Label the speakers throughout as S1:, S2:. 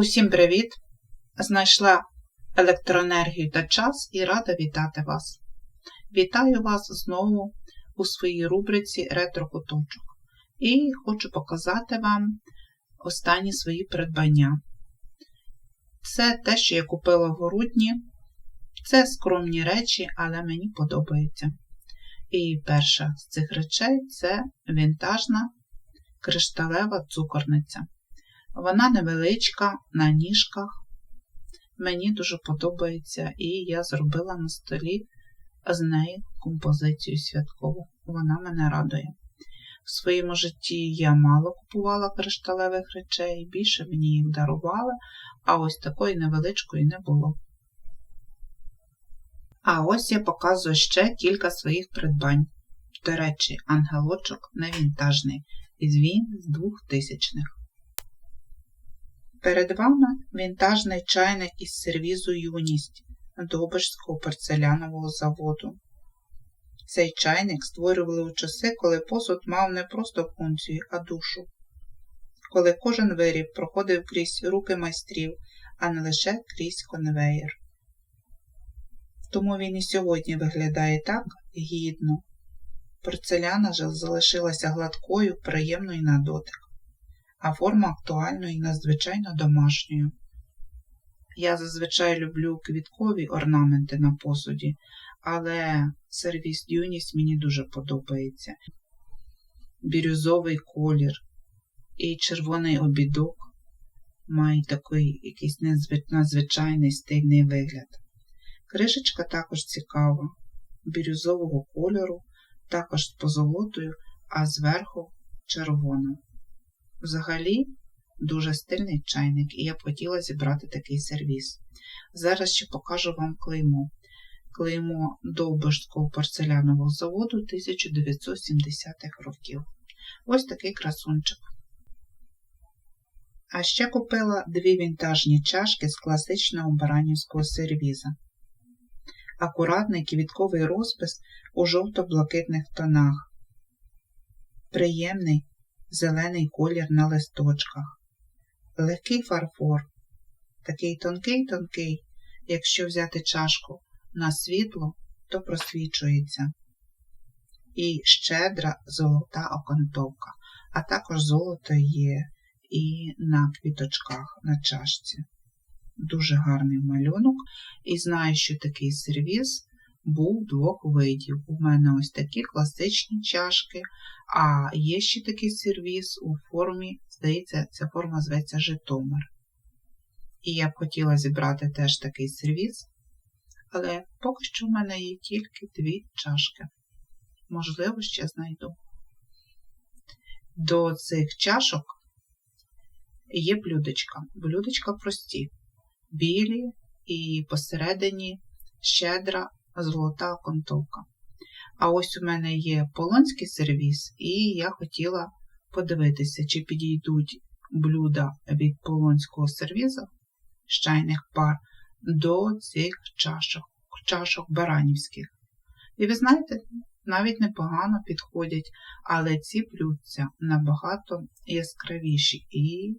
S1: Усім привіт! Знайшла електроенергію та час і рада вітати вас. Вітаю вас знову у своїй рубриці ретро-куточок. І хочу показати вам останні свої придбання. Це те, що я купила в грудні. Це скромні речі, але мені подобається. І перша з цих речей це вінтажна кришталева цукорниця. Вона невеличка на ніжках. Мені дуже подобається, і я зробила на столі з неї композицію святкову. Вона мене радує. В своєму житті я мало купувала кришталевих речей, більше мені їх дарували, а ось такої невеличкої не було. А ось я показую ще кілька своїх придбань. До речі, ангелочок не вінтажний, із він з 2000-х. Перед вами вінтажний чайник із сервізу Юність Добишського порцелянового заводу. Цей чайник створювали у часи, коли посуд мав не просто функцію, а душу, коли кожен виріб проходив крізь руки майстрів, а не лише крізь конвеєр. Тому він і сьогодні виглядає так гідно. Порцеляна ж залишилася гладкою, приємною на дотик а форма актуальною і надзвичайно домашньою. Я зазвичай люблю квіткові орнаменти на посуді, але сервіс юність мені дуже подобається. Бірюзовий колір і червоний обідок мають такий якийсь надзвичайний стильний вигляд. Кришечка також цікава, бірюзового кольору, також з позолотою, а зверху червона. Взагалі, дуже стильний чайник, і я б хотіла зібрати такий сервіс. Зараз ще покажу вам клеймо. Клеймо Довбишського порцелянового заводу 1970-х років. Ось такий красунчик. А ще купила дві вінтажні чашки з класичного баранівського сервіза. Акуратний квітковий розпис у жовто-блакитних тонах. Приємний зелений колір на листочках, легкий фарфор, такий тонкий-тонкий, якщо взяти чашку на світло, то просвічується. І щедра золота окантовка, а також золото є і на квіточках на чашці. Дуже гарний малюнок. І знаю, що такий сервіс був двох видів. У мене ось такі класичні чашки, а є ще такий сервіс у формі, здається, ця форма зветься Житомир. І я б хотіла зібрати теж такий сервіс, але поки що в мене є тільки дві чашки. Можливо, ще знайду. До цих чашок є блюдечка. Блюдечка прості, білі і посередині щедра золота окантовка. А ось у мене є полонський сервіс, і я хотіла подивитися, чи підійдуть блюда від полонського сервізу з пар до цих чашок, чашок баранівських. І ви знаєте, навіть непогано підходять, але ці блюдця набагато яскравіші і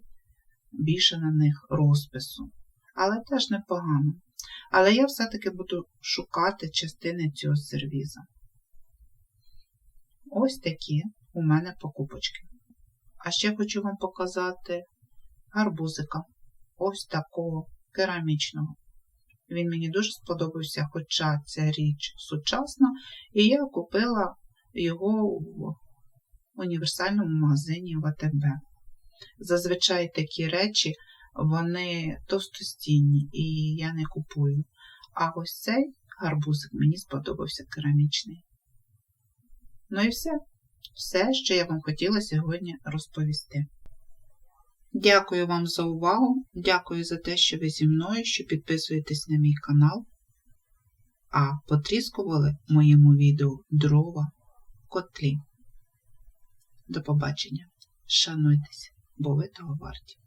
S1: більше на них розпису. Але теж непогано. Але я все-таки буду шукати частини цього сервіза. Ось такі у мене покупочки. А ще хочу вам показати гарбузика. Ось такого керамічного. Він мені дуже сподобався, хоча ця річ сучасна, і я купила його в універсальному магазині ВТБ. Зазвичай такі речі вони товстостінні і я не купую. А ось цей гарбузик мені сподобався керамічний. Ну і все. Все, що я вам хотіла сьогодні розповісти. Дякую вам за увагу, дякую за те, що ви зі мною, що підписуєтесь на мій канал. А потріскували в моєму відео дрова в котлі. До побачення. Шануйтесь, бо ви того варті.